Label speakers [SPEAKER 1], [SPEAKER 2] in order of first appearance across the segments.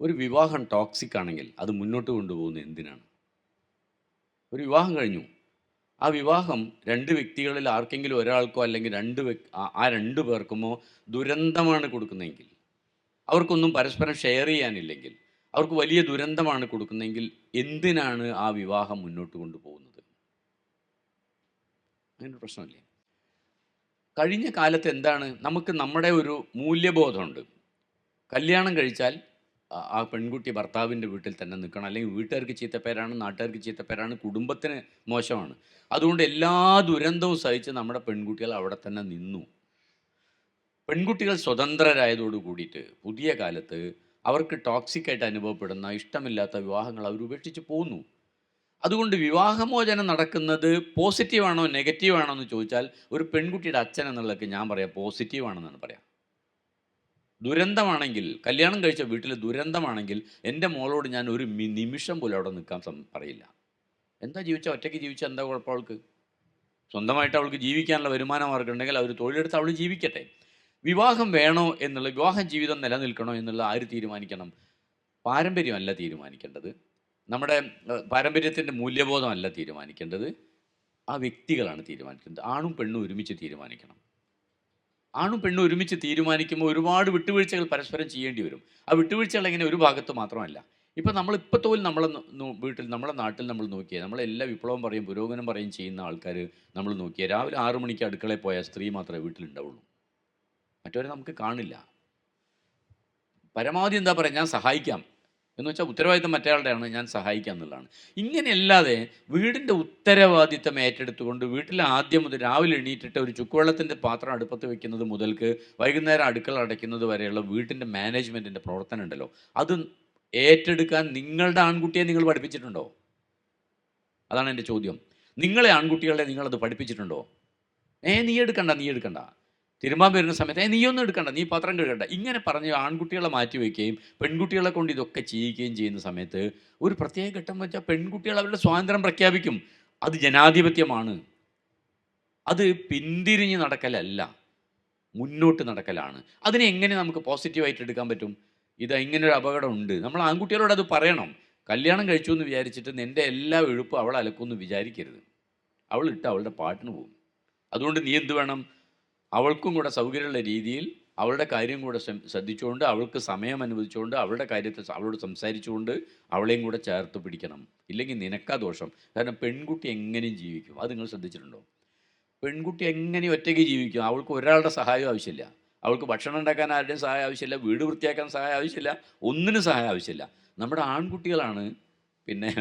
[SPEAKER 1] ഒരു വിവാഹം ടോക്സിക് ആണെങ്കിൽ അത് മുന്നോട്ട് കൊണ്ടുപോകുന്നത് എന്തിനാണ്? ഒരു വിവാഹം കഴിഞ്ഞു. ആ വിവാഹം രണ്ട് വ്യക്തികളിൽ ആർക്കെങ്കിലും ഒരാൾക്കോ അല്ലെങ്കിൽ രണ്ട് ആ- രണ്ടു പേർക്കുമോ ദുരന്തമാണ് കൊടുക്കുന്നതെങ്കിൽ അവർക്കൊന്നും പരസ്പരം ഷെയർ ചെയ്യാനില്ലെങ്കിൽ അവർക്ക് വലിയ ദുരന്തമാണ് കൊടുക്കുന്നതെങ്കിൽ എന്തിനാണ് ആ വിവാഹം മുന്നോട്ട് കൊണ്ടുപോകുന്നത്? അങ്ങനെ പ്രശ്നമില്ലേ? കഴിഞ്ഞ കാലത്ത് എന്താണ്? നമുക്ക് നമ്മുടെ ഒരു മൂല്യബോധമുണ്ട്. കല്യാണം കഴിച്ചാൽ ആ- പെൺകുട്ടി ഭർത്താവിന്റെ വീട്ടിൽ തന്നെ നിൽക്കണം. അല്ലെങ്കിൽ വീട്ടുകാർക്ക് ചീത്തപ്പേരാണ് നാട്ടുകാർക്ക് ചീത്തപ്പേരാണ് കുടുംബത്തിന് മോശമാണ്. അതുകൊണ്ട് എല്ലാ ദുരന്തവും സഹിച്ച് നമ്മുടെ പെൺകുട്ടികൾ അവിടെ തന്നെ നിന്നു. പെൺകുട്ടികൾ സ്വതന്ത്രരായതോടു കൂടിയിട്ട് പുതിയ കാലത്ത് അവർക്ക് ടോക്സിക് ആയിട്ട് അനുഭവപ്പെടുന്ന ഇഷ്ടമില്ലാത്ത വിവാഹങ്ങൾ അവർ ഉപേക്ഷിച്ച് പോകുന്നു അതുകൊണ്ട് വിവാഹമോചനം നടക്കുന്നത് പോസിറ്റീവാണോ നെഗറ്റീവാണോ എന്ന് ചോദിച്ചാൽ ഒരു പെൺകുട്ടിയുടെ അച്ഛൻ എന്നുള്ളതൊക്കെ ഞാൻ പറയാം പോസിറ്റീവാണെന്നാണ് പറയാം. ദുരന്തമാണെങ്കിൽ കല്യാണം കഴിച്ച വീട്ടിൽ ദുരന്തമാണെങ്കിൽ എന്റെ മോളോട് ഞാൻ ഒരു നിമിഷം പോലും അവിടെ നിൽക്കാൻ പറയില്ല. എന്താ ജീവിച്ച? ഒറ്റയ്ക്ക് ജീവിച്ച എന്താ കുഴപ്പം അവൾക്ക്? സ്വന്തമായിട്ട് അവൾക്ക് ജീവിക്കാനുള്ള വരുമാനം അവർക്കുണ്ടെങ്കിൽ അവർ തൊഴിലെടുത്ത് അവൾ ജീവിക്കട്ടെ. വിവാഹം വേണോ എന്നുള്ള വിവാഹ ജീവിതം നിലനിൽക്കണോ എന്നുള്ള ആര് തീരുമാനിക്കണം. പാരമ്പര്യമല്ല തീരുമാനിക്കേണ്ടത്. നമ്മുടെ പാരമ്പര്യത്തിന്റെ മൂല്യബോധമല്ല തീരുമാനിക്കേണ്ടത്. ആ വ്യക്തികളാണ് തീരുമാനിക്കേണ്ടത്. ആണും പെണ്ണും ഒരുമിച്ച് തീരുമാനിക്കണം. ആണും പെണ്ണും ഒരുമിച്ച് തീരുമാനിക്കുമ്പോൾ ഒരുപാട് വിട്ടുവീഴ്ചകൾ പരസ്പരം ചെയ്യേണ്ടി വരും. ആ വിട്ടുവീഴ്ചകൾ എങ്ങനെ ഒരു ഭാഗത്ത് മാത്രമല്ല. ഇപ്പം നമ്മൾ ഇപ്പോൾ തോൽ നമ്മളെ വീട്ടിൽ നമ്മളെ നാട്ടിൽ നമ്മൾ നോക്കിയാൽ നമ്മളെല്ലാ വിപ്ലവം പറയും പുരോഗമനം പറയും ചെയ്യുന്ന ആൾക്കാർ നമ്മൾ നോക്കിയാൽ രാവിലെ ആറു മണിക്ക് അടുക്കളയിൽ പോയാൽ സ്ത്രീ മാത്രമേ വീട്ടിലുണ്ടാവുള്ളൂ. മറ്റവരെ നമുക്ക് കാണില്ല. പരമാവധി എന്താ പറയുക ഞാൻ സഹായിക്കാം. എന്ന് വെച്ചാൽ ഉത്തരവാദിത്തം മറ്റേയാളുടെയാണ് ഞാൻ സഹായിക്കാം എന്നുള്ളതാണ്. ഇങ്ങനെയല്ലാതെ വീടിന്റെ ഉത്തരവാദിത്തം ഏറ്റെടുത്തുകൊണ്ട് വീട്ടിൽ ആദ്യം മുതൽ രാവിലെ എണീറ്റിട്ട് ഒരു ചുക്കുവെള്ളത്തിന്റെ പാത്രം അടുപ്പത്ത് വെക്കുന്നത് മുതൽക്ക് വൈകുന്നേരം അടുക്കള അടയ്ക്കുന്നത് വരെയുള്ള വീട്ടിന്റെ മാനേജ്മെന്റിന്റെ പ്രവർത്തനം ഉണ്ടല്ലോ. അത് ഏറ്റെടുക്കാൻ നിങ്ങളുടെ ആൺകുട്ടിയെ നിങ്ങൾ പഠിപ്പിച്ചിട്ടുണ്ടോ? അതാണ് എന്റെ ചോദ്യം. നിങ്ങളെ ആൺകുട്ടികളെ നിങ്ങളത് പഠിപ്പിച്ചിട്ടുണ്ടോ? ഏ നീ എടുക്കണ്ട നീ എടുക്കണ്ട. തിരുമ്പാൻ വരുന്ന സമയത്ത് നീ ഒന്നും എടുക്കണ്ട നീ പത്രം കഴുകണ്ട. ഇങ്ങനെ പറഞ്ഞ് ആൺകുട്ടികളെ മാറ്റി വയ്ക്കുകയും പെൺകുട്ടികളെ കൊണ്ട് ഇതൊക്കെ ചെയ്യിക്കുകയും ചെയ്യുന്ന സമയത്ത് ഒരു പ്രത്യേക ഘട്ടം വെച്ചാൽ പെൺകുട്ടികൾ അവരുടെ സ്വാതന്ത്ര്യം പ്രഖ്യാപിക്കും. അത് ജനാധിപത്യമാണ്. അത് പിന്തിരിഞ്ഞ് നടക്കലല്ല. മുന്നോട്ട് നടക്കലാണ്. അതിനെ എങ്ങനെ നമുക്ക് പോസിറ്റീവായിട്ട് എടുക്കാൻ പറ്റും? ഇത് ഇങ്ങനെ ഒരു അപകടം ഉണ്ട് നമ്മൾ ആൺകുട്ടികളോട് അത് പറയണം. കല്യാണം കഴിച്ചു എന്ന് വിചാരിച്ചിട്ട് നിന്റെ എല്ലാ എഴുപ്പും അവൾ അലക്കുമെന്ന് വിചാരിക്കരുത്. അവൾ ഇട്ട് അവളുടെ പാട്ടിന് പോകും. അതുകൊണ്ട് നീ എന്ത് വേണം? അവൾക്കും കൂടെ സൗകര്യമുള്ള രീതിയിൽ അവളുടെ കാര്യം കൂടെ ശ്രദ്ധിച്ചുകൊണ്ട് അവൾക്ക് സമയം അനുവദിച്ചുകൊണ്ട് അവളുടെ കാര്യത്തിൽ സ- അവളോട് സംസാരിച്ചുകൊണ്ട് അവളെയും കൂടെ ചേർത്ത് പിടിക്കണം. ഇല്ലെങ്കിൽ നിനക്കാ ദോഷം. കാരണം പെൺകുട്ടി എങ്ങനെയും ജീവിക്കും. അത് നിങ്ങൾ ശ്രദ്ധിച്ചിട്ടുണ്ടോ? പെൺകുട്ടി എങ്ങനെ ഒറ്റയ്ക്ക് ജീവിക്കും. അവൾക്ക് ഒരാളുടെ സഹായം ആവശ്യമില്ല. അവൾക്ക് ഭക്ഷണം ഉണ്ടാക്കാൻ ആരുടെയും സഹായം ആവശ്യമില്ല. വീട് വൃത്തിയാക്കാൻ സഹായം ആവശ്യമില്ല. ഒന്നിനും സഹായം ആവശ്യമില്ല. നമ്മുടെ ആൺകുട്ടികളാണ് പിന്നെ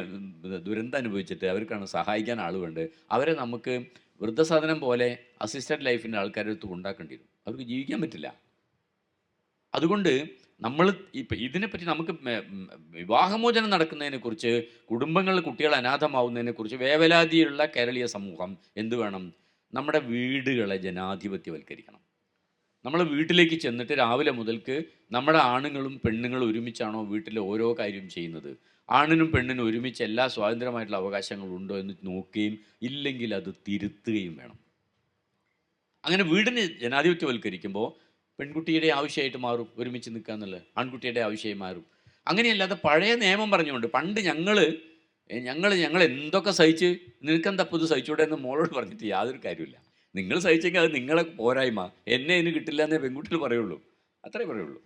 [SPEAKER 1] ദുരന്തം അനുഭവിച്ചിട്ട് അവർക്കാണ് സഹായിക്കാൻ ആൾ അവരെ നമുക്ക് വൃദ്ധസാധനം പോലെ അസിസ്റ്റഡ് ലൈഫിന്റെ ആൾക്കാരുടെ അടുത്ത് ഉണ്ടാക്കേണ്ടി വരും അവർക്ക് ജീവിക്കാൻ പറ്റില്ല. അതുകൊണ്ട് നമ്മൾ ഇപ്പം ഇതിനെപ്പറ്റി നമുക്ക് വിവാഹമോചനം നടക്കുന്നതിനെക്കുറിച്ച് കുടുംബങ്ങളിൽ കുട്ടികൾ അനാഥമാവുന്നതിനെക്കുറിച്ച് വേവലാതിയുള്ള കേരളീയ സമൂഹം എന്ത് വേണം? നമ്മുടെ വീടുകളെ ജനാധിപത്യവൽക്കരിക്കണം. നമ്മൾ വീട്ടിലേക്ക് ചെന്നിട്ട് രാവിലെ മുതൽക്ക് നമ്മുടെ ആണുങ്ങളും പെണ്ണുങ്ങളും ഒരുമിച്ചാണോ വീട്ടിലെ ഓരോ കാര്യവും ചെയ്യുന്നത്? ആണിനും പെണ്ണിനും ഒരുമിച്ച് എല്ലാ സ്വാതന്ത്ര്യമായിട്ടുള്ള അവകാശങ്ങളും ഉണ്ടോ എന്ന് നോക്കുകയും ഇല്ലെങ്കിൽ അത് തിരുത്തുകയും വേണം. അങ്ങനെ വീടിനെ ജനാധിപത്യവൽക്കരിക്കുമ്പോൾ പെൺകുട്ടിയുടെ ആവശ്യമായിട്ട് മാറും ഒരുമിച്ച് നിൽക്കുക എന്നുള്ളത്. ആൺകുട്ടിയുടെ ആവശ്യമായി മാറും. അങ്ങനെയല്ലാതെ പഴയ നിയമം പറഞ്ഞുകൊണ്ട് പണ്ട് ഞങ്ങൾ ഞങ്ങൾ ഞങ്ങൾ എന്തൊക്കെ സഹിച്ച് നിനക്കെന്താ പുതു സഹിച്ചൂടെ എന്ന് മോളോട് പറഞ്ഞിട്ട് യാതൊരു കാര്യമില്ല നിങ്ങൾ സഹിച്ചെങ്കിൽ അത് നിങ്ങളെ പോരായ്മ. എന്നെ ഇതിന് കിട്ടില്ല എന്നേ പെൺകുട്ടികൾ പറയുള്ളൂ. അത്രേ പറയുള്ളൂ.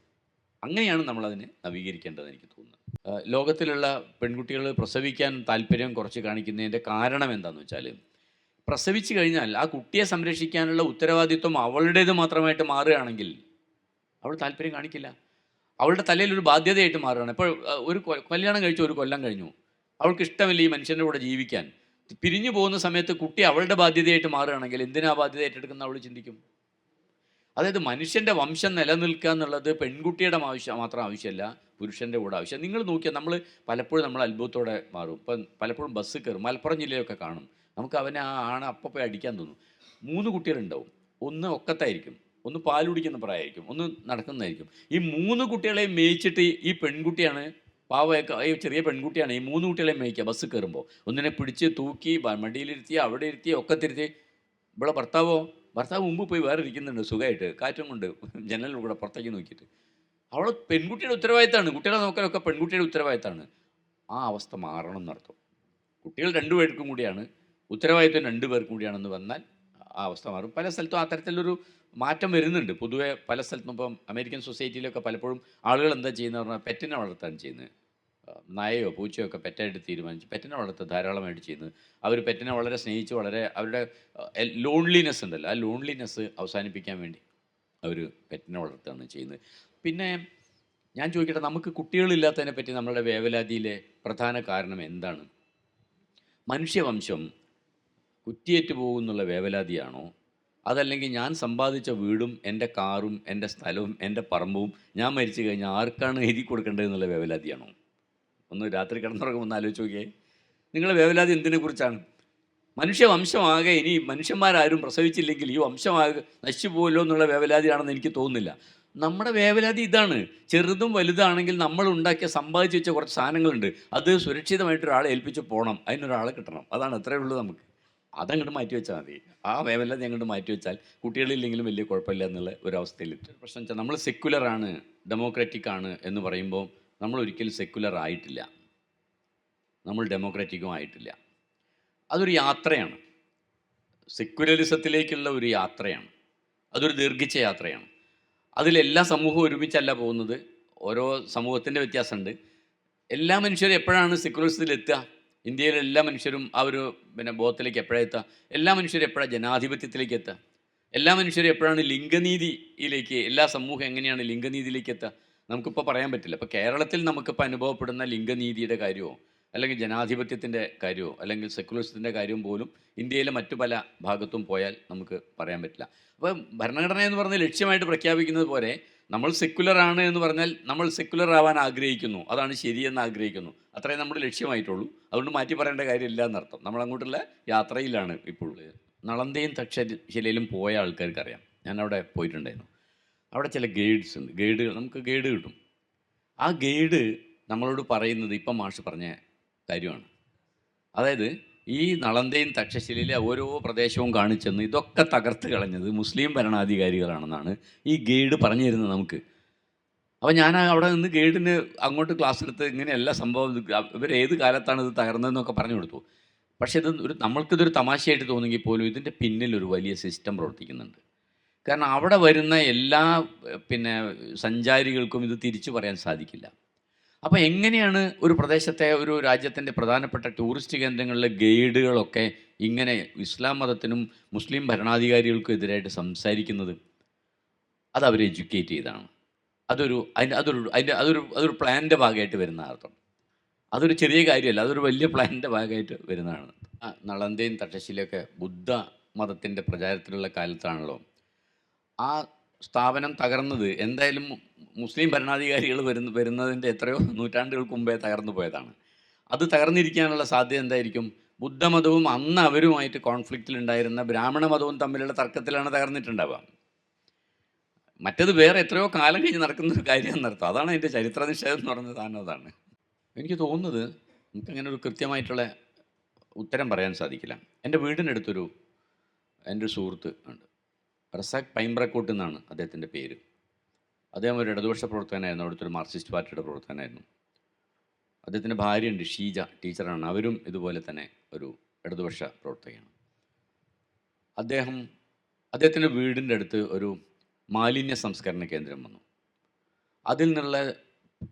[SPEAKER 1] അങ്ങനെയാണ് നമ്മളതിനെ നവീകരിക്കേണ്ടത് എനിക്ക് തോന്നുന്നത്. ലോകത്തിലുള്ള പെൺകുട്ടികൾ പ്രസവിക്കാൻ താല്പര്യം കുറച്ച് കാണിക്കുന്നതിന്റെ കാരണം എന്താണെന്ന് വെച്ചാൽ പ്രസവിച്ചു കഴിഞ്ഞാൽ ആ കുട്ടിയെ സംരക്ഷിക്കാനുള്ള ഉത്തരവാദിത്വം അവളുടേത് മാത്രമായിട്ട് മാറുകയാണെങ്കിൽ അവൾ താല്പര്യം കാണിക്കില്ല. അവളുടെ തലയിൽ ഒരു ബാധ്യതയായിട്ട് മാറുകയാണ്. ഇപ്പോൾ ഒരു കല്യാണം കഴിച്ചു ഒരു കൊല്ലം കഴിഞ്ഞു. അവൾക്ക് ഇഷ്ടമില്ല ഈ മനുഷ്യന്റെ കൂടെ ജീവിക്കാൻ. പിരിഞ്ഞു പോകുന്ന സമയത്ത് കുട്ടി അവളുടെ ബാധ്യതയായിട്ട് മാറുകയാണെങ്കിൽ എന്തിനാ ബാധ്യത ഏറ്റെടുക്കുന്ന അവൾ ചിന്തിക്കും. അതായത് മനുഷ്യന്റെ വംശം നിലനിൽക്കുക എന്നുള്ളത് പെൺകുട്ടിയുടെ ആവശ്യം മാത്രം ആവശ്യമല്ല. പുരുഷന്റെ കൂടെ ആവശ്യം. നിങ്ങൾ നോക്കിയാൽ നമ്മൾ പലപ്പോഴും നമ്മൾ അത്ഭുതത്തോടെ മാറും. ഇപ്പം പലപ്പോഴും ബസ് കയറും. മലപ്പുറം ജില്ലയൊക്കെ കാണും. നമുക്ക് അവനെ ആ ആണ് അപ്പം പോയി അടിക്കാൻ തോന്നും. മൂന്ന് കുട്ടികളുണ്ടാവും. ഒന്ന് ഒക്കത്തായിരിക്കും. ഒന്ന് പാൽ കുടിക്കുന്ന പ്രായമായിരിക്കും. ഒന്ന് നടക്കുന്നതായിരിക്കും. ഈ മൂന്ന് കുട്ടികളെ മേയിച്ചിട്ട് ഈ- പെൺകുട്ടിയാണ് പാവയൊക്കെ ഈ ചെറിയ പെൺകുട്ടിയാണ് ഈ മൂന്ന് കുട്ടികളെ മേയിക്കുക ബസ് കയറുമ്പോൾ. ഒന്നിനെ പിടിച്ച് തൂക്കി മടിയിലിരുത്തി അവിടെ ഇരുത്തി ഒക്കത്തിരുത്തി. ഇവിടെ ഭർത്താവോ? ഭർത്താവ് മുമ്പ് പോയി വേറെ ഇരിക്കുന്നുണ്ട് സുഖമായിട്ട്. കാറ്റും കൊണ്ട് ജനലിൽ കൂടെ പുറത്തേക്ക് നോക്കിയിട്ട്. അവൾ പെൺകുട്ടിയുടെ ഉത്തരവാദിത്തമാണ് കുട്ടികളെ നോക്കാനൊക്കെ പെൺകുട്ടിയുടെ ഉത്തരവാദിത്തമാണ് ആ അവസ്ഥ മാറണം എന്നർത്ഥം. കുട്ടികൾ രണ്ടുപേർക്കും കൂടിയാണ്. ഉത്തരവാദിത്വം രണ്ടു പേർക്കും കൂടിയാണെന്ന് വന്നാൽ ആ അവസ്ഥ മാറും. പല സ്ഥലത്തും അത്തരത്തിലൊരു മാറ്റം വരുന്നുണ്ട്. പൊതുവെ പല സ്ഥലത്തും ഇപ്പം അമേരിക്കൻ സൊസൈറ്റിയിലൊക്കെ പലപ്പോഴും ആളുകൾ എന്താ ചെയ്യുന്നത് പറഞ്ഞാൽ പെറ്റിനെ വളർത്താൻ ചെയ്യുന്നത്. ആ, നായയോ പൂച്ചയോ ഒക്കെ പെറ്റായിട്ട് തീരുമാനിച്ച് പെറ്റിനെ വളർത്ത് ധാരാളമായിട്ട് ചെയ്യുന്നത്. അവർ പെറ്റിനെ വളരെ സ്നേഹിച്ച് വളരെ അവരുടെ ലോൺലിനെസ് ഉണ്ടല്ലോ. ആ ലോൺലിനെസ് അവസാനിപ്പിക്കാൻ വേണ്ടി അവർ പെറ്റിനെ വളർത്തുകയാണ് ചെയ്യുന്നത്. പിന്നെ ഞാൻ ചോദിക്കട്ടെ നമുക്ക് കുട്ടികളില്ലാത്തതിനെ പറ്റി നമ്മളുടെ വേവലാതിയിലെ പ്രധാന കാരണം എന്താണ്? മനുഷ്യവംശം കുറ്റിയേറ്റ് പോകുന്നുള്ള വേവലാതിയാണോ? അതല്ലെങ്കിൽ ഞാൻ സമ്പാദിച്ച വീടും എന്റെ കാറും എന്റെ സ്ഥലവും എന്റെ പറമ്പും ഞാൻ മരിച്ചു കഴിഞ്ഞാൽ ആർക്കാണ് എഴുതി കൊടുക്കേണ്ടത് എന്നുള്ള വേവലാതിയാണോ? ഒന്ന് രാത്രി കിടന്നുറങ്ങുമ്പോൾ ഒന്ന് ആലോചിച്ച് നോക്കിയേ. നിങ്ങളെ വേവലാതി എന്തിനെക്കുറിച്ചാണ്? മനുഷ്യവംശമാകെ ഇനി മനുഷ്യന്മാരാരും പ്രസവിച്ചില്ലെങ്കിൽ ഈ വംശമാകെ നശിച്ചു പോകുമല്ലോ എന്നുള്ള വേവലാതിയാണെന്ന് എനിക്ക് തോന്നുന്നില്ല. നമ്മുടെ വേവലാതി ഇതാണ്. ചെറുതും വലുതാണെങ്കിൽ നമ്മൾ ഉണ്ടാക്കിയ സമ്പാദിച്ച് വെച്ച കുറച്ച് സാധനങ്ങളുണ്ട്. അത് സുരക്ഷിതമായിട്ട് ഒരാളെ ഏൽപ്പിച്ച് പോകണം അതിനൊരാളെ കിട്ടണം. അതാണ് അത്രേ ഉള്ളൂ നമുക്ക്. അതങ്ങോട്ട് മാറ്റി വെച്ചാൽ മതി. ആ വേവലാതി അങ്ങോട്ട് മാറ്റി വെച്ചാൽ കുട്ടികളില്ലെങ്കിലും വലിയ കുഴപ്പമില്ല എന്നുള്ള ഒരു അവസ്ഥയിൽ പ്രശ്നം വെച്ചാൽ നമ്മൾ സെക്കുലറാണ് ഡെമോക്രാറ്റിക് ആണ് എന്ന് പറയുമ്പോൾ നമ്മൾ ഒരിക്കലും സെക്യുലർ ആയിട്ടില്ല. നമ്മൾ ഡെമോക്രാറ്റിക്കും ആയിട്ടില്ല. അതൊരു യാത്രയാണ്. സെക്യുലറിസത്തിലേക്കുള്ള ഒരു യാത്രയാണ്. അതൊരു ദീർഘിച്ച യാത്രയാണ്. അതിലെല്ലാ സമൂഹവും ഒരുമിച്ചല്ല പോകുന്നത്. ഓരോ സമൂഹത്തിന്റെ വ്യത്യാസമുണ്ട്. എല്ലാ മനുഷ്യരും എപ്പോഴാണ് സെക്യുലറിസത്തിലെത്തുക ഇന്ത്യയിലെ എല്ലാ മനുഷ്യരും ആ ഒരു പിന്നെ ബോധത്തിലേക്ക് എപ്പോഴാണ് എത്തുക? എല്ലാ മനുഷ്യരും എപ്പോഴാണ് ജനാധിപത്യത്തിലേക്ക് എത്തുക? എല്ലാ മനുഷ്യരും എപ്പോഴാണ് ലിംഗനീതിയിലേക്ക് എല്ലാ സമൂഹം എങ്ങനെയാണ് ലിംഗനീതിയിലേക്ക് എത്തുക? നമുക്കിപ്പോൾ പറയാൻ പറ്റില്ല. ഇപ്പോൾ കേരളത്തിൽ നമുക്കിപ്പോൾ അനുഭവപ്പെടുന്ന ലിംഗനീതിയുടെ കാര്യമോ? അല്ലെങ്കിൽ ജനാധിപത്യത്തിന്റെ കാര്യമോ അല്ലെങ്കിൽ സെക്കുലറിസത്തിന്റെ കാര്യവും പോലും ഇന്ത്യയിലെ മറ്റു പല ഭാഗത്തും പോയാൽ നമുക്ക് പറയാൻ പറ്റില്ല. അപ്പോൾ ഭരണഘടന എന്ന് പറഞ്ഞ ലക്ഷ്യമായിട്ട് പ്രഖ്യാപിക്കുന്നത് പോലെ നമ്മൾ സെക്കുലർ ആണ് എന്ന് പറഞ്ഞാൽ നമ്മൾ സെക്കുലർ ആവാൻ ആഗ്രഹിക്കുന്നു. അതാണ് ശരിയെന്ന് ആഗ്രഹിക്കുന്നു. അത്രേ നമ്മുടെ ലക്ഷ്യമായിട്ടുള്ളൂ. അതുകൊണ്ട് മാറ്റി പറയേണ്ട കാര്യമില്ല എന്നർത്ഥം. നമ്മൾ അങ്ങോട്ടുള്ള യാത്രയിലാണ് ഇപ്പോൾ നളന്തയും തക്ഷശിലയിലും പോയ ആൾക്കാർക്ക് അറിയാം ഞാൻ അവിടെ പോയിട്ടുണ്ടായിരുന്നു. അവിടെ ചില ഗൈഡ്സ് ഉണ്ട്. ഗൈഡുകൾ നമുക്ക് ഗൈഡ് കിട്ടും. ആ ഗൈഡ് നമ്മളോട് പറയുന്നത് ഇപ്പം മാഷ് പറഞ്ഞ കാര്യമാണ് അതായത് ഈ നളന്തയും തക്ഷശിലയിലെ ഓരോ പ്രദേശവും കാണിച്ചെന്ന് ഇതൊക്കെ തകർത്ത് കളഞ്ഞത് മുസ്ലിം ഭരണാധികാരികളാണെന്നാണ് ഈ ഗൈഡ് പറഞ്ഞു തരുന്നത് നമുക്ക്. അപ്പോൾ ഞാൻ അവിടെ നിന്ന് ഗൈഡിന് അങ്ങോട്ട് ക്ലാസ് എടുത്ത് ഇങ്ങനെയല്ല സംഭവം ഇവർ ഏത് കാലത്താണ് ഇത് തകർന്നതെന്നൊക്കെ പറഞ്ഞു കൊടുത്തു. പക്ഷേ ഇത് ഒരു നമ്മൾക്കിതൊരു തമാശയായിട്ട് തോന്നുമെങ്കിൽ പോലും ഇതിന്റെ പിന്നിൽ ഒരു വലിയ സിസ്റ്റം പ്രവർത്തിക്കുന്നുണ്ട്. കാരണം അവിടെ വരുന്ന എല്ലാ പിന്നെ സഞ്ചാരികൾക്കും ഇത് തിരിച്ചു പറയാൻ സാധിക്കില്ല. അപ്പോൾ എങ്ങനെയാണ് ഒരു പ്രദേശത്തെ ഒരു രാജ്യത്തിന്റെ പ്രധാനപ്പെട്ട ടൂറിസ്റ്റ് കേന്ദ്രങ്ങളിലെ ഗൈഡുകളൊക്കെ ഇങ്ങനെ ഇസ്ലാം മതത്തിനും മുസ്ലിം ഭരണാധികാരികൾക്കും എതിരായിട്ട് സംസാരിക്കുന്നത്? അത് അവർ എഡ്യൂക്കേറ്റ് ചെയ്താണ്. അതൊരു അതിന്റെ അതൊരു അതിന്റെ അതൊരു അതൊരു പ്ലാനിന്റെ ഭാഗമായിട്ട് വരുന്ന അർത്ഥം. അതൊരു ചെറിയ കാര്യമല്ല അതൊരു വലിയ പ്ലാനിന്റെ ഭാഗമായിട്ട് വരുന്നതാണ്. നളന്തയും തട്ടശ്ശിലൊക്കെ ബുദ്ധ മതത്തിന്റെ പ്രചാരത്തിലുള്ള കാലത്താണല്ലോ. ആ സ്ഥാപനം തകർന്നത്? എന്തായാലും മുസ്ലിം ഭരണാധികാരികൾ വരുന്ന വരുന്നതിന്റെ എത്രയോ നൂറ്റാണ്ടുകൾക്ക് മുമ്പേ തകർന്നു പോയതാണ്. അത് തകർന്നിരിക്കാനുള്ള സാധ്യത എന്തായിരിക്കും? ബുദ്ധമതവും അന്ന് അവരുമായിട്ട് കോൺഫ്ലിക്റ്റിലുണ്ടായിരുന്ന ബ്രാഹ്മണ മതവും തമ്മിലുള്ള തർക്കത്തിലാണ് തകർന്നിട്ടുണ്ടാവുക. മറ്റത് വേറെ എത്രയോ കാലം കഴിഞ്ഞ് നടക്കുന്ന ഒരു കാര്യം എന്നർത്ഥം. അതാണ് അതിന്റെ ചരിത്ര നിഷേധം എന്ന് പറയുന്നത് താനതാണ് എനിക്ക് തോന്നുന്നത് നമുക്കങ്ങനെ ഒരു കൃത്യമായിട്ടുള്ള ഉത്തരം പറയാൻ സാധിക്കില്ല. എന്റെ വീടിനടുത്തൊരു എന്റെ ഒരു സുഹൃത്ത് ഉണ്ട്. റസാഖ് പൈമ്പ്രക്കോട്ട് എന്നാണ് അദ്ദേഹത്തിന്റെ പേര്. അദ്ദേഹം ഒരു ഇടതുപക്ഷ പ്രവർത്തകനായിരുന്നു അവിടുത്തെ ഒരു മാർക്സിസ്റ്റ് പാർട്ടിയുടെ പ്രവർത്തകനായിരുന്നു. അദ്ദേഹത്തിന്റെ ഭാര്യയുണ്ട് ഷീജ ടീച്ചറാണ്. അവരും ഇതുപോലെ തന്നെ ഒരു ഇടതുപക്ഷ പ്രവർത്തകയാണ്. അദ്ദേഹം അദ്ദേഹത്തിന്റെ വീടിന്റെ അടുത്ത് ഒരു മാലിന്യ സംസ്കരണ കേന്ദ്രം വന്നു. അതിൽ നിന്നുള്ള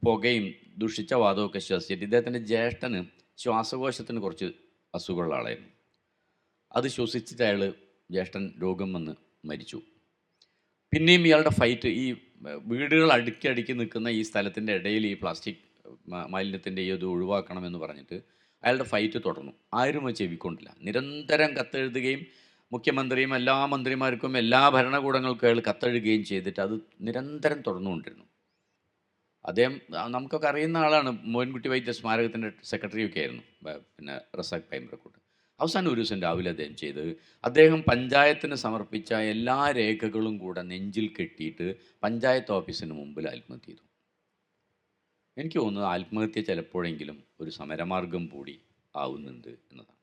[SPEAKER 1] പുകയും ദുഷിച്ച വാദമൊക്കെ ശ്വസിച്ചിട്ട് ഇദ്ദേഹത്തിന്റെ ജ്യേഷ്ഠന് ശ്വാസകോശത്തിന് കുറച്ച് അസുഖമുള്ള ആളായിരുന്നു. അത് ശ്വസിച്ചിട്ട് അയാൾ ജ്യേഷ്ഠൻ രോഗം വന്ന് മരിച്ചു. പിന്നെയും ഇയാളുടെ ഫൈറ്റ് ഈ വീടുകൾ അടുക്കി അടുക്കി നിൽക്കുന്ന ഈ സ്ഥലത്തിന്റെ ഇടയിൽ ഈ പ്ലാസ്റ്റിക് മാലിന്യത്തിന്റെ ഈ ഇത് ഒഴിവാക്കണമെന്ന് പറഞ്ഞിട്ട് അയാളുടെ ഫൈറ്റ് തുടർന്നു. ആരും അത് ചെവിക്കൊണ്ടില്ല. നിരന്തരം കത്തെഴുതുകയും മുഖ്യമന്ത്രിയും എല്ലാ മന്ത്രിമാർക്കും എല്ലാ ഭരണകൂടങ്ങൾക്കും അയാൾ കത്തെഴുതുകയും ചെയ്തിട്ട് അത് നിരന്തരം തുടർന്നുകൊണ്ടിരുന്നു. അദ്ദേഹം നമുക്കൊക്കെ അറിയുന്ന ആളാണ്. മോഹൻകുട്ടി വൈദ്യ സ്മാരകത്തിന്റെ സെക്രട്ടറി ഒക്കെ ആയിരുന്നു. പിന്നെ റസാഖ് പൈമ്പ്രക്കൂട്ട്. അവസാനം ഒരു ദിവസം രാവിലെ അദ്ദേഹം ചെയ്ത്. അദ്ദേഹം പഞ്ചായത്തിന് സമർപ്പിച്ച എല്ലാ രേഖകളും കൂടെ നെഞ്ചിൽ കെട്ടിയിട്ട് പഞ്ചായത്ത് ഓഫീസിന് മുമ്പിൽ ആത്മഹത്യ ചെയ്തു എനിക്ക് തോന്നുന്നത് ആത്മഹത്യ ചിലപ്പോഴെങ്കിലും ഒരു സമരമാർഗം കൂടി ആവുന്നുണ്ട് എന്നതാണ്.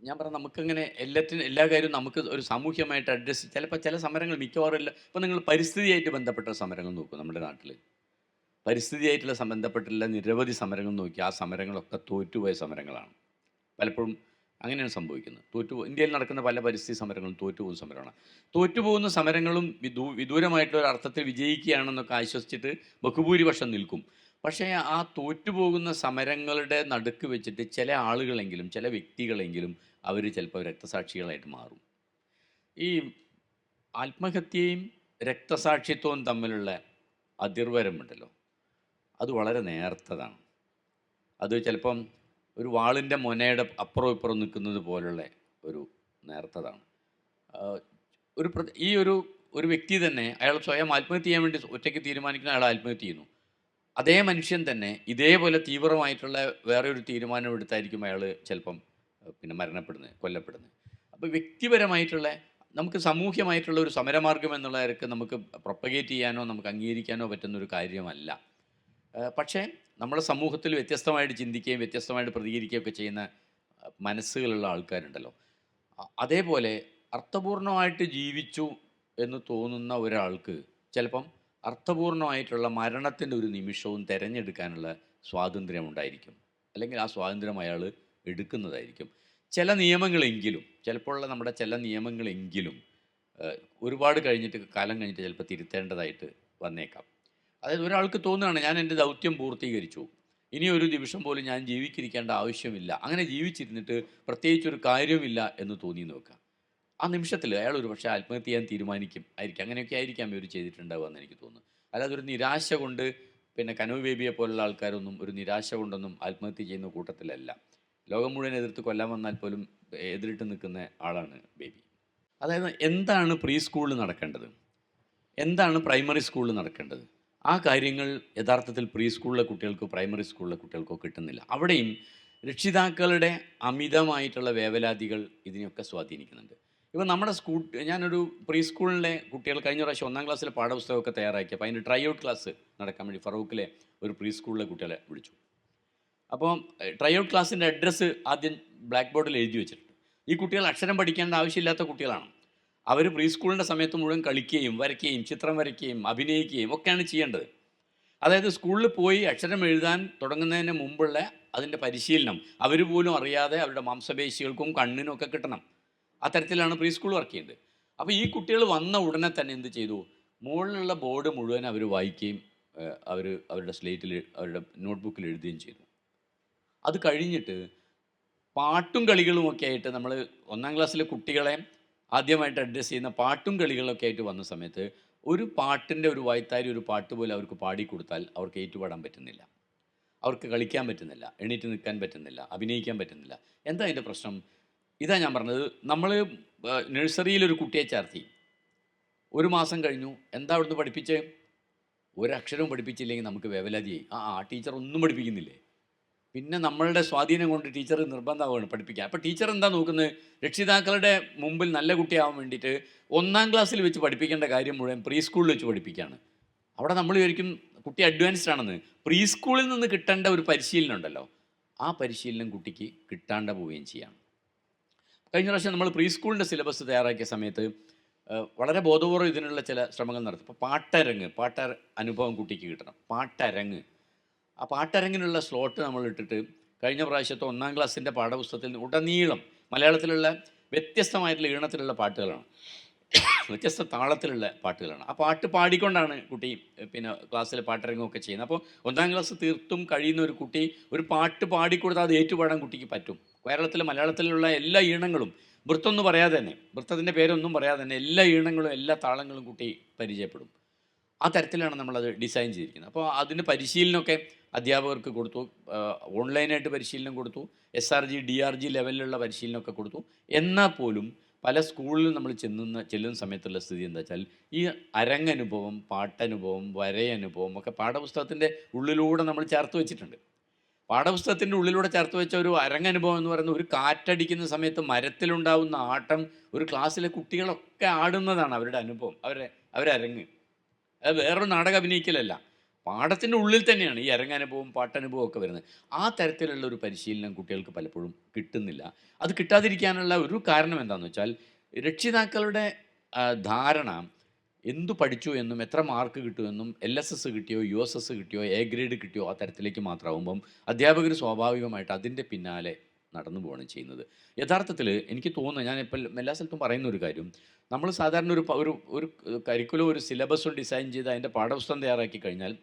[SPEAKER 1] ഞാൻ പറഞ്ഞ നമുക്കങ്ങനെ എല്ലാത്തിനും എല്ലാ കാര്യവും നമുക്ക് ഒരു സാമൂഹ്യമായിട്ട് അഡ്രസ്സ് ചിലപ്പോൾ ചില സമരങ്ങൾ മിക്കവാറും ഇല്ല ഇപ്പോൾ നിങ്ങൾ പരിസ്ഥിതിയായിട്ട് ബന്ധപ്പെട്ട സമരങ്ങൾ നോക്കും നമ്മുടെ നാട്ടിൽ പരിസ്ഥിതിയായിട്ടുള്ള ബന്ധപ്പെട്ടുള്ള നിരവധി സമരങ്ങൾ നോക്കി ആ സമരങ്ങളൊക്കെ തോറ്റുപോയ സമരങ്ങളാണ്. പലപ്പോഴും അങ്ങനെയാണ് സംഭവിക്കുന്നത്. തോറ്റു ഇന്ത്യയിൽ നടക്കുന്ന പല പരിസ്ഥിതി സമരങ്ങളും തോറ്റുപോകുന്ന സമരമാണ്. തോറ്റുപോകുന്ന സമരങ്ങളും വിദൂ വിദൂരമായിട്ടുള്ള ഒരു അർത്ഥത്തിൽ വിജയിക്കുകയാണെന്നൊക്കെ ആശ്വസിച്ചിട്ട് ബഹുഭൂരിപക്ഷം നിൽക്കും. പക്ഷേ ആ തോറ്റുപോകുന്ന സമരങ്ങളുടെ നടുക്ക് വെച്ചിട്ട് ചില ആളുകളെങ്കിലും ചില വ്യക്തികളെങ്കിലും അവർ ചിലപ്പോൾ രക്തസാക്ഷികളായിട്ട് മാറും. ഈ ആത്മഹത്യയും രക്തസാക്ഷിത്വവും തമ്മിലുള്ള അതിർവരമുണ്ടല്ലോ. അത് വളരെ നേർത്തതാണ്. അത് ചിലപ്പം ഒരു വാളിന്റെ മുനയുടെ അപ്പുറം ഇപ്പുറം നിൽക്കുന്നത് പോലുള്ള ഒരു നേർത്തതാണ്. ഒരു ഈ ഒരു ഒരു വ്യക്തി തന്നെ അയാൾ സ്വയം ആത്മഹത്യ ചെയ്യാൻ വേണ്ടി ഒറ്റയ്ക്ക് തീരുമാനിക്കുന്ന അയാൾ ആത്മഹത്യ ചെയ്യുന്നു. അതേ മനുഷ്യൻ തന്നെ ഇതേപോലെ തീവ്രമായിട്ടുള്ള വേറെ ഒരു തീരുമാനം എടുത്തായിരിക്കും അയാൾ ചിലപ്പം പിന്നെ മരണപ്പെടുന്നത് കൊല്ലപ്പെടുന്നത്. അപ്പോൾ വ്യക്തിപരമായിട്ടുള്ള നമുക്ക് സാമൂഹ്യമായിട്ടുള്ള ഒരു സമരമാർഗം എന്നുള്ള നിലയ്ക്ക് നമുക്ക് പ്രൊപ്പഗേറ്റ് ചെയ്യാനോ നമുക്ക് അംഗീകരിക്കാനോ പറ്റുന്ന ഒരു കാര്യമല്ല. പക്ഷേ നമ്മുടെ സമൂഹത്തിൽ വ്യത്യസ്തമായിട്ട് ചിന്തിക്കുകയും വ്യത്യസ്തമായിട്ട് പ്രതികരിക്കുകയും ഒക്കെ ചെയ്യുന്ന മനസ്സുകളുള്ള ആൾക്കാരുണ്ടല്ലോ. അതേപോലെ അർത്ഥപൂർണമായിട്ട് ജീവിച്ചു എന്ന് തോന്നുന്ന ഒരാൾക്ക് ചിലപ്പം അർത്ഥപൂർണമായിട്ടുള്ള മരണത്തിന്റെ ഒരു നിമിഷവും തിരഞ്ഞെടുക്കാനുള്ള സ്വാതന്ത്ര്യം ഉണ്ടായിരിക്കും. അല്ലെങ്കിൽ ആ സ്വാതന്ത്ര്യം അയാൾ എടുക്കുന്നതായിരിക്കും. ചില നിയമങ്ങളെങ്കിലും ചിലപ്പോഴുള്ള നമ്മുടെ ചില നിയമങ്ങളെങ്കിലും ഒരുപാട് കഴിഞ്ഞിട്ട് കാലം കഴിഞ്ഞിട്ട് ചിലപ്പോൾ തിരുത്തേണ്ടതായിട്ട് വന്നേക്കാം. അതായത് ഒരാൾക്ക് തോന്നുകയാണ് ഞാൻ എന്റെ ദൗത്യം പൂർത്തീകരിച്ചു. ഇനി ഒരു ദിവസം പോലും ഞാൻ ജീവിച്ചിരിക്കേണ്ട ആവശ്യമില്ല. അങ്ങനെ ജീവിച്ചിരുന്നിട്ട് പ്രത്യേകിച്ച് ഒരു കാര്യമില്ല എന്ന് തോന്നി നോക്കുക ആ നിമിഷത്തിൽ അയാൾ ഒരു പക്ഷേ ആത്മഹത്യ ചെയ്യാൻ തീരുമാനിക്കും. ആയിരിക്കും. അങ്ങനെയൊക്കെ ആയിരിക്കാം ഇവർ ചെയ്തിട്ടുണ്ടാവുക എന്ന് എനിക്ക് തോന്നുന്നു. അല്ലാതെ ഒരു നിരാശ കൊണ്ട് പിന്നെ കനവ് ബേബിയെ പോലുള്ള ആൾക്കാരൊന്നും ഒരു നിരാശ കൊണ്ടൊന്നും ആത്മഹത്യ ചെയ്യുന്ന കൂട്ടത്തിലല്ല. ലോകം മുഴുവൻ എതിർത്ത് കൊല്ലാൻ വന്നാൽ പോലും എതിരിട്ട് നിൽക്കുന്ന ആളാണ് ബേബി. അതായത് എന്താണ് പ്രീ സ്കൂളിൽ നടക്കേണ്ടത്? എന്താണ് പ്രൈമറി സ്കൂളിൽ നടക്കേണ്ടത്? ആ കാര്യങ്ങൾ യഥാർത്ഥത്തിൽ പ്രീ സ്കൂളിലെ കുട്ടികൾക്കോ പ്രൈമറി സ്കൂളിലെ കുട്ടികൾക്കോ കിട്ടുന്നില്ല. അവിടെയും രക്ഷിതാക്കളുടെ അമിതമായിട്ടുള്ള വേവലാതികൾ ഇതിനെയൊക്കെ സ്വാധീനിക്കുന്നുണ്ട്. ഇപ്പം നമ്മുടെ സ്കൂൾ ഞാനൊരു പ്രീ സ്കൂളിലെ കുട്ടികൾ കഴിഞ്ഞ പ്രാവശ്യം ഒന്നാം ക്ലാസ്സിലെ പാഠപുസ്തകമൊക്കെ തയ്യാറാക്കിയപ്പോൾ അതിന്റെ ട്രൈ ഔട്ട് ക്ലാസ് നടക്കാൻ വേണ്ടി ഫറൂഖിലെ ഒരു പ്രീ സ്കൂളിലെ കുട്ടികളെ വിളിച്ചു. അപ്പോൾ ട്രൈ ഔട്ട് ക്ലാസ്സിന്റെ അഡ്രസ്സ് ആദ്യം ബ്ലാക്ക് ബോർഡിൽ എഴുതി വെച്ചിട്ടുണ്ട്. ഈ കുട്ടികൾ അക്ഷരം പഠിക്കേണ്ട ആവശ്യമില്ലാത്ത കുട്ടികളാണ്. അവർ പ്രീ സ്കൂളിന്റെ സമയത്ത് മുഴുവൻ കളിക്കുകയും വരയ്ക്കുകയും ചിത്രം വരയ്ക്കുകയും അഭിനയിക്കുകയും ഒക്കെയാണ് ചെയ്യേണ്ടത്. അതായത് സ്കൂളിൽ പോയി അക്ഷരം എഴുതാൻ തുടങ്ങുന്നതിന് മുമ്പുള്ള അതിന്റെ പരിശീലനം അവർ പോലും അറിയാതെ അവരുടെ മാംസപേശികൾക്കും കണ്ണിനും ഒക്കെ കിട്ടണം. അത്തരത്തിലാണ് പ്രീ സ്കൂൾ വർക്ക് ചെയ്യുന്നത്. അപ്പോൾ ഈ കുട്ടികൾ വന്ന ഉടനെ തന്നെ എന്ത് ചെയ്തു? മുകളിലുള്ള ബോർഡ് മുഴുവൻ അവർ വായിക്കുകയും അവർ അവരുടെ സ്ലേറ്റിൽ അവരുടെ നോട്ട്ബുക്കിൽ എഴുതുകയും ചെയ്തു. അത് കഴിഞ്ഞിട്ട് പാട്ടും കളികളും ഒക്കെ ആയിട്ട് നമ്മൾ ഒന്നാം ക്ലാസ്സിലെ കുട്ടികളെ ആദ്യമായിട്ട് അഡ്രസ്സ് ചെയ്യുന്ന പാട്ടും കളികളൊക്കെ ആയിട്ട് വന്ന സമയത്ത് ഒരു പാട്ടിന്റെ ഒരു വായ്ത്താരി ഒരു പാട്ട് പോലെ അവർക്ക് പാടിക്കൊടുത്താൽ അവർക്ക് ഏറ്റുപാടാൻ പറ്റുന്നില്ല. അവർക്ക് കളിക്കാൻ പറ്റുന്നില്ല എണീറ്റ് നിൽക്കാൻ പറ്റുന്നില്ല അഭിനയിക്കാൻ പറ്റുന്നില്ല. എന്താ അതിന്റെ പ്രശ്നം? ഇതാ ഞാൻ പറഞ്ഞത് നമ്മൾ നഴ്സറിയിൽ ഒരു കുട്ടിയെ ചേർത്തി. ഒരു മാസം കഴിഞ്ഞു. എന്താ അവിടുന്ന് പഠിപ്പിച്ചേ? ഒരക്ഷരവും പഠിപ്പിച്ചില്ലെങ്കിൽ നമുക്ക് വേവലാതിയായി. ആ ആ ടീച്ചർ ഒന്നും പഠിപ്പിക്കുന്നില്ലേ? പിന്നെ നമ്മളുടെ സ്വാധീനം കൊണ്ട് ടീച്ചർ നിർബന്ധമാവുകയാണ് പഠിപ്പിക്കുക അപ്പോൾ ടീച്ചർ എന്താ നോക്കുന്നത്? രക്ഷിതാക്കളുടെ മുമ്പിൽ നല്ല കുട്ടിയാവാൻ വേണ്ടിയിട്ട് ഒന്നാം ക്ലാസ്സിൽ വെച്ച് പഠിപ്പിക്കേണ്ട കാര്യം മുഴുവൻ പ്രീ സ്കൂളിൽ വെച്ച് പഠിപ്പിക്കുകയാണ്. അവിടെ നമ്മൾ വിചാരിക്കും കുട്ടി അഡ്വാൻസ്ഡ് ആണെന്ന്. പ്രീ സ്കൂളിൽ നിന്ന് കിട്ടേണ്ട ഒരു പരിശീലനം ഉണ്ടല്ലോ. ആ പരിശീലനം കുട്ടിക്ക് കിട്ടാണ്ട പോവുകയും ചെയ്യാം കഴിഞ്ഞ പ്രാവശ്യം നമ്മൾ പ്രീ സ്കൂളിന്റെ സിലബസ് തയ്യാറാക്കിയ സമയത്ത് വളരെ ബോധപൂർവം ഇതിനുള്ള ചില ശ്രമങ്ങൾ നടത്തും. ഇപ്പോൾ പാട്ടരങ്ങ് പാട്ട അനുഭവം കുട്ടിക്ക് കിട്ടണം. പാട്ടരങ്ങ്. ആ പാട്ടരങ്ങിനുള്ള സ്ലോട്ട് നമ്മൾ ഇട്ടിട്ട് കഴിഞ്ഞ പ്രാവശ്യത്തെ ഒന്നാം ക്ലാസ്സിന്റെ പാഠപുസ്തകത്തിൽ ഉടനീളം മലയാളത്തിലുള്ള വ്യത്യസ്തമായിട്ടുള്ള ഈണത്തിലുള്ള പാട്ടുകളാണ്. വ്യത്യസ്ത താളത്തിലുള്ള പാട്ടുകളാണ്. ആ പാട്ട് പാടിക്കൊണ്ടാണ് കുട്ടി പിന്നെ ക്ലാസ്സിലെ പാട്ടിറങ്ങുകയൊക്കെ ചെയ്യുന്നത്. അപ്പോൾ ഒന്നാം ക്ലാസ് തീർത്തും കഴിയുന്ന ഒരു കുട്ടി ഒരു പാട്ട് പാടിക്കൊടുത്താൽ അത് ഏറ്റുപാടാൻ കുട്ടിക്ക് പറ്റും. കേരളത്തിലെ മലയാളത്തിലുള്ള എല്ലാ ഈണങ്ങളും വൃത്തൊന്നും പറയാതെ തന്നെ വൃത്തത്തിന്റെ പേരൊന്നും പറയാതെ തന്നെ എല്ലാ ഈണങ്ങളും എല്ലാ താളങ്ങളും കുട്ടി പരിചയപ്പെടും. ആ തരത്തിലാണ് നമ്മളത് ഡിസൈൻ ചെയ്തിരിക്കുന്നത്. അപ്പോൾ അതിന് പരിശീലനമൊക്കെ അധ്യാപകർക്ക് കൊടുത്തു ഓൺലൈനായിട്ട് പരിശീലനം കൊടുത്തു S R G D R G ലെവലിലുള്ള പരിശീലനമൊക്കെ കൊടുത്തു. എന്നാൽ പോലും പല സ്കൂളിലും നമ്മൾ ചെന്നുന്ന ചെല്ലുന്ന സമയത്തുള്ള സ്ഥിതി എന്താ വെച്ചാൽ ഈ അരങ്ങനുഭവം പാട്ടനുഭവം വരയനുഭവം ഒക്കെ പാഠപുസ്തകത്തിന്റെ ഉള്ളിലൂടെ നമ്മൾ ചേർത്ത് വെച്ചിട്ടുണ്ട്. പാഠപുസ്തകത്തിന്റെ ഉള്ളിലൂടെ ചേർത്ത് വെച്ച ഒരു അരങ്ങനുഭവം എന്ന് പറയുന്നത് ഒരു കാറ്റടിക്കുന്ന സമയത്ത് മരത്തിലുണ്ടാവുന്ന ആട്ടം ഒരു ക്ലാസ്സിലെ കുട്ടികളൊക്കെ ആടുന്നതാണ് അവരുടെ അനുഭവം അവരെ അവരരങ്ങ്. അത് വേറൊരു നാടക അഭിനയിക്കലല്ല. പാഠത്തിന്റെ ഉള്ളിൽ തന്നെയാണ് ഈ അരങ്ങനുഭവം പാട്ടനുഭവം ഒക്കെ വരുന്നത്. ആ തരത്തിലുള്ള ഒരു പരിശീലനം കുട്ടികൾക്ക് പലപ്പോഴും കിട്ടുന്നില്ല. അത് കിട്ടാതിരിക്കാനുള്ള ഒരു കാരണം എന്താണെന്ന് വെച്ചാൽ രക്ഷിതാക്കളുടെ ധാരണ എന്തു പഠിച്ചു എന്നും എത്ര മാർക്ക് കിട്ടുമെന്നും എൽ എസ് എസ് കിട്ടിയോ യു എസ് എസ് കിട്ടിയോ എ ഗ്രേഡ് കിട്ടിയോ ആ തരത്തിലേക്ക് മാത്രമാകുമ്പം അധ്യാപകർ സ്വാഭാവികമായിട്ട് അതിന്റെ പിന്നാലെ നടന്നു പോവാണ് ചെയ്യുന്നത്. യഥാർത്ഥത്തിൽ എനിക്ക് തോന്നുന്നു ഞാൻ ഇപ്പോൾ എല്ലാ സ്ഥലത്തും പറയുന്ന ഒരു കാര്യം നമ്മൾ സാധാരണ ഒരു ഒരു ഒരു കരിക്കുലം ഒരു സിലബസും ഡിസൈൻ ചെയ്ത് അതിന്റെ പാഠപുസ്തകം തയ്യാറാക്കി കഴിഞ്ഞാൽ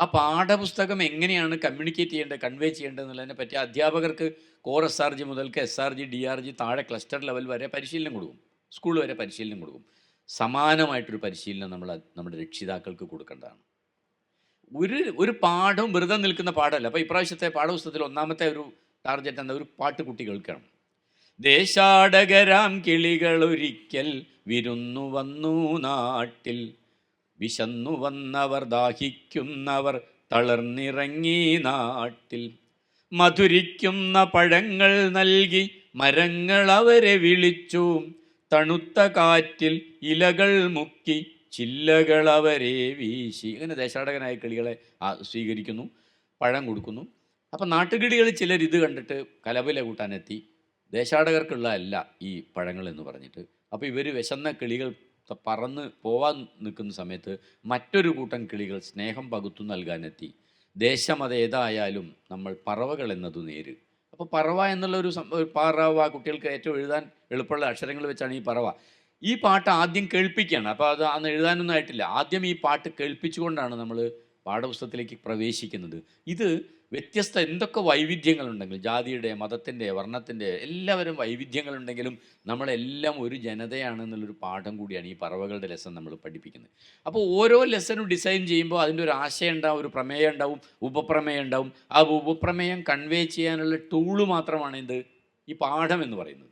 [SPEAKER 1] ആ പാഠപുസ്തകം എങ്ങനെയാണ് കമ്മ്യൂണിക്കേറ്റ് ചെയ്യേണ്ടത് കൺവേ ചെയ്യേണ്ടത് എന്നുള്ളതിനെ പറ്റി അധ്യാപകർക്ക് കോർ എസ് ആർ ജി മുതൽക്ക് S R G D R G താഴെ ക്ലസ്റ്റർ ലെവൽ വരെ പരിശീലനം കൊടുക്കും. സ്കൂൾ വരെ പരിശീലനം കൊടുക്കും. സമാനമായിട്ടൊരു പരിശീലനം നമ്മൾ നമ്മുടെ രക്ഷിതാക്കൾക്ക് കൊടുക്കേണ്ടതാണ്. ഒരു ഒരു പാഠം വെറുതെ നിൽക്കുന്ന പാഠമല്ല. അപ്പോൾ ഇപ്രാവശ്യത്തെ പാഠപുസ്തകത്തിൽ ഒന്നാമത്തെ ഒരു ടാർഗറ്റ് എന്താ? ഒരു പാട്ട് കുട്ടി കേൾക്കണം. ദേശാടകരാം കിളികളൊരിക്കൽ വിരുന്നു വന്നു നാട്ടിൽ. വിശന്നു വന്നവർ ദാഹിക്കുന്നവർ തളർന്നിറങ്ങി നാട്ടിൽ. മധുരിക്കുന്ന പഴങ്ങൾ നൽകി മരങ്ങൾ അവരെ വിളിച്ചു. തണുത്ത കാറ്റിൽ ഇലകൾ മുക്കി ചില്ലകൾ അവരെ വീശി. ഇങ്ങനെ ദേശാടകനായ കിളികളെ സ്വീകരിക്കുന്നു പഴം കൊടുക്കുന്നു. അപ്പം നാട്ടുകിളികൾ ചിലർ ഇത് കണ്ടിട്ട് കലവില കൂട്ടാനെത്തി ദേശാടകർക്കുള്ള അല്ല ഈ പഴങ്ങൾ എന്ന് പറഞ്ഞിട്ട്. അപ്പോൾ ഇവർ വിശന്ന കിളികൾ പറന്ന് പോവാൻ നിൽക്കുന്ന സമയത്ത് മറ്റൊരു കൂട്ടം കിളികൾ സ്നേഹം പകുത്തു നൽകാനെത്തി. ദേശം അത് ഏതായാലും നമ്മൾ പറവകൾ എന്നതു നേര്. അപ്പോൾ പറവ എന്നുള്ള ഒരു പറവ കുട്ടികൾക്ക് ഏറ്റവും എഴുതാൻ എളുപ്പമുള്ള അക്ഷരങ്ങൾ വെച്ചാണ് ഈ പറവ. ഈ പാട്ട് ആദ്യം കേൾപ്പിക്കുകയാണ് അപ്പോൾ അത് അന്ന് എഴുതാനൊന്നും ആയിട്ടില്ല. ആദ്യം ഈ പാട്ട് കേൾപ്പിച്ചുകൊണ്ടാണ് നമ്മൾ പാഠപുസ്തകത്തിലേക്ക് പ്രവേശിക്കുന്നത്. ഇത് വ്യത്യസ്ത എന്തൊക്കെ വൈവിധ്യങ്ങളുണ്ടെങ്കിലും ജാതിയുടെ മതത്തിന്റെ വർണത്തിന്റെ എല്ലാവരും വൈവിധ്യങ്ങളുണ്ടെങ്കിലും നമ്മളെല്ലാം ഒരു ജനതയാണ് എന്നുള്ളൊരു പാഠം കൂടിയാണ് ഈ പറവകളുടെ ലെസൺ നമ്മൾ പഠിപ്പിക്കുന്നത്. അപ്പോൾ ഓരോ ലെസനും ഡിസൈൻ ചെയ്യുമ്പോൾ അതിന്റെ ഒരു ആശയം ഉണ്ടാവും ഒരു പ്രമേയം ഉണ്ടാവും ഉപപ്രമേയം ഉണ്ടാവും. ആ ഉപപ്രമേയം കൺവേ ചെയ്യാനുള്ള ടൂൾ മാത്രമാണ് ഇത് ഈ പാഠം എന്ന് പറയുന്നത്.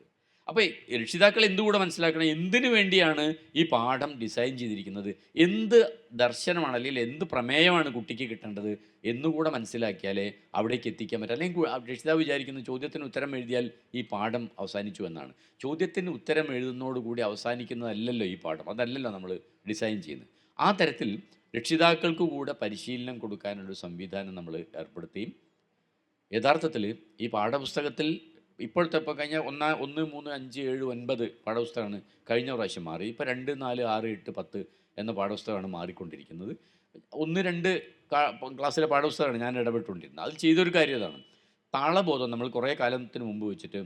[SPEAKER 1] അപ്പോൾ രക്ഷിതാക്കൾ എന്തുകൂടെ മനസ്സിലാക്കണം? എന്തിനു വേണ്ടിയാണ് ഈ പാഠം ഡിസൈൻ ചെയ്തിരിക്കുന്നത്? എന്ത് ദർശനമാണ് അല്ലെങ്കിൽ എന്ത് പ്രമേയമാണ് കുട്ടിക്ക് കിട്ടേണ്ടത് എന്നുകൂടെ മനസ്സിലാക്കിയാലേ അവിടേക്ക് എത്തിക്കാൻ പറ്റും. അല്ലെങ്കിൽ രക്ഷിതാവ് വിചാരിക്കുന്ന ചോദ്യത്തിന് ഉത്തരം എഴുതിയാൽ ഈ പാഠം അവസാനിച്ചു എന്നാണ്. ചോദ്യത്തിന് ഉത്തരം എഴുതുന്നതോടുകൂടി അവസാനിക്കുന്നതല്ലല്ലോ ഈ പാഠം. അതല്ലല്ലോ നമ്മൾ ഡിസൈൻ ചെയ്യുന്നത്. ആ തരത്തിൽ രക്ഷിതാക്കൾക്ക് കൂടെ പരിശീലനം കൊടുക്കാനുള്ള സംവിധാനം നമ്മൾ ഏർപ്പെടുത്തുകയും യഥാർത്ഥത്തിൽ ഈ പാഠപുസ്തകത്തിൽ ഇപ്പോഴത്തെ ഇപ്പോൾ കഴിഞ്ഞ ഒന്നാ ഒന്ന് മൂന്ന് അഞ്ച് ഏഴ് ഒൻപത് പാഠപുസ്തകമാണ് കഴിഞ്ഞ പ്രാവശ്യം മാറി. ഇപ്പോൾ രണ്ട് നാല് ആറ് എട്ട് പത്ത് എന്ന പാഠപുസ്തകമാണ് മാറിക്കൊണ്ടിരിക്കുന്നത്. ഒന്ന് രണ്ട് ക്ലാസ്സിലെ പാഠപുസ്തകമാണ് ഞാൻ ഇടപെട്ടുകൊണ്ടിരുന്നത്. അത് ചെയ്തൊരു കാര്യം ഇതാണ്. താളബോധം നമ്മൾ കുറേ കാലത്തിന് മുമ്പ് വെച്ചിട്ട്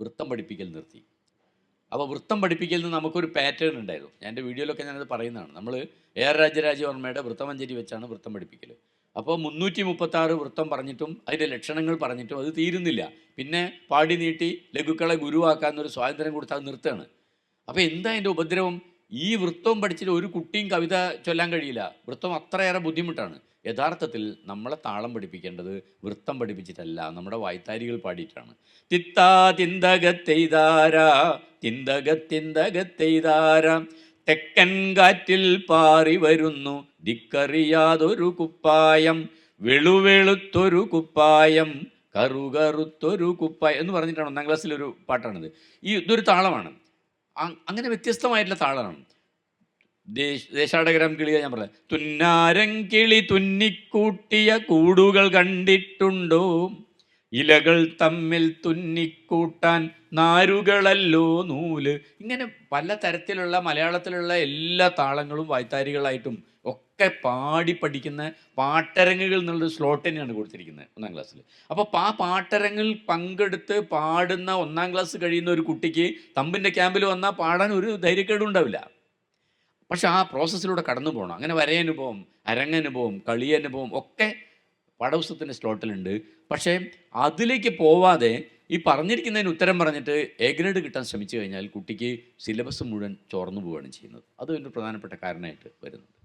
[SPEAKER 1] വൃത്തം പഠിപ്പിക്കൽ നിർത്തി. അപ്പോൾ വൃത്തം പഠിപ്പിക്കലിൽ നിന്ന് നമുക്കൊരു പാറ്റേൺ ഉണ്ടായിരുന്നു. എന്റെ വീഡിയോയിലൊക്കെ ഞാനത് പറയുന്നതാണ്. നമ്മൾ എ ആർ രാജരാജവർമ്മയുടെ വൃത്തമഞ്ജരി വെച്ചാണ് വൃത്തം പഠിപ്പിക്കൽ അപ്പോൾ മുന്നൂറ്റി മുപ്പത്താറ് വൃത്തം പറഞ്ഞിട്ടും അതിന്റെ ലക്ഷണങ്ങൾ പറഞ്ഞിട്ടും അത് തീരുന്നില്ല. പിന്നെ പാടി നീട്ടി ലഘുക്കളെ ഗുരുവാക്കാന്നൊരു സ്വാതന്ത്ര്യം കൊടുത്ത് അത് നിർത്തുകയാണ്. അപ്പോൾ എന്താ അതിന്റെ ഉപദ്രവം? ഈ വൃത്തം പഠിച്ചിട്ട് ഒരു കുട്ടിയും കവിത ചൊല്ലാൻ കഴിയില്ല. വൃത്തം അത്രയേറെ ബുദ്ധിമുട്ടാണ്. യഥാർത്ഥത്തിൽ നമ്മളെ താളം പഠിപ്പിക്കേണ്ടത് വൃത്തം പഠിപ്പിച്ചിട്ടല്ല നമ്മുടെ വായ്ത്താരികൾ പാടിയിട്ടാണ്. തിത്താ തിന്തകത്തെയ്താര തിന്തകത്തിന്തകത്തെയ്താര. തെക്കൻ കാറ്റിൽ പാറി വരുന്നു. ദിക്കറിയാതൊരു കുപ്പായം വെളുവെളുത്തൊരു കുപ്പായം കറുകറുത്തൊരു കുപ്പായം എന്ന് പറഞ്ഞിട്ടാണ് ഒന്നാം ക്ലാസ്സിലൊരു പാട്ടാണിത്. ഈ ഇതൊരു താളമാണ്. അങ്ങനെ വ്യത്യസ്തമായിട്ടുള്ള താളമാണ് ദേശ ദേശാടകരം കിളിയ ഞാൻ പറയാം തുന്നാരം കിളി തുന്നിക്കൂട്ടിയ കൂടുകൾ കണ്ടിട്ടുണ്ടോ? ഇലകൾ തമ്മിൽ തുന്നിക്കൂട്ടാൻ നാരുകളല്ലോ നൂൽ. ഇങ്ങനെ പല തരത്തിലുള്ള മലയാളത്തിലുള്ള എല്ലാ താളങ്ങളും വായ്ത്താരികളായിട്ടും ഒക്കെ പാടി പഠിക്കുന്ന പാട്ടരങ്ങുകൾ എന്നുള്ളൊരു സ്ലോട്ട് തന്നെയാണ് കൊടുത്തിരിക്കുന്നത് ഒന്നാം ക്ലാസ്സിൽ അപ്പോൾ ആ പാട്ടരങ്ങിൽ പങ്കെടുത്ത് പാടുന്ന ഒന്നാം ക്ലാസ് കഴിയുന്ന ഒരു കുട്ടിക്ക് തമ്പിന്റെ ക്യാമ്പിൽ വന്നാൽ പാടാൻ ഒരു ധൈര്യക്കേടും ഉണ്ടാവില്ല. പക്ഷെ ആ പ്രോസസ്സിലൂടെ കടന്നു പോകണം അങ്ങനെ വരയനുഭവം അരങ്ങനുഭവം കളിയനുഭവം ഒക്കെ പാഠപുസ്തകത്തിന്റെ സ്ലോട്ടിലുണ്ട്. പക്ഷേ അതിലേക്ക് പോവാതെ ഈ പറഞ്ഞിരിക്കുന്നതിന് ഉത്തരം പറഞ്ഞിട്ട് എ ഗ്രേഡ് കിട്ടാൻ ശ്രമിച്ചു കഴിഞ്ഞാൽ കുട്ടിക്ക് സിലബസ് മുഴുവൻ ചോർന്നു പോവുകയാണ് ചെയ്യുന്നത്. അതൊരു പ്രധാനപ്പെട്ട കാരണമായിട്ട് വരുന്നുണ്ട്.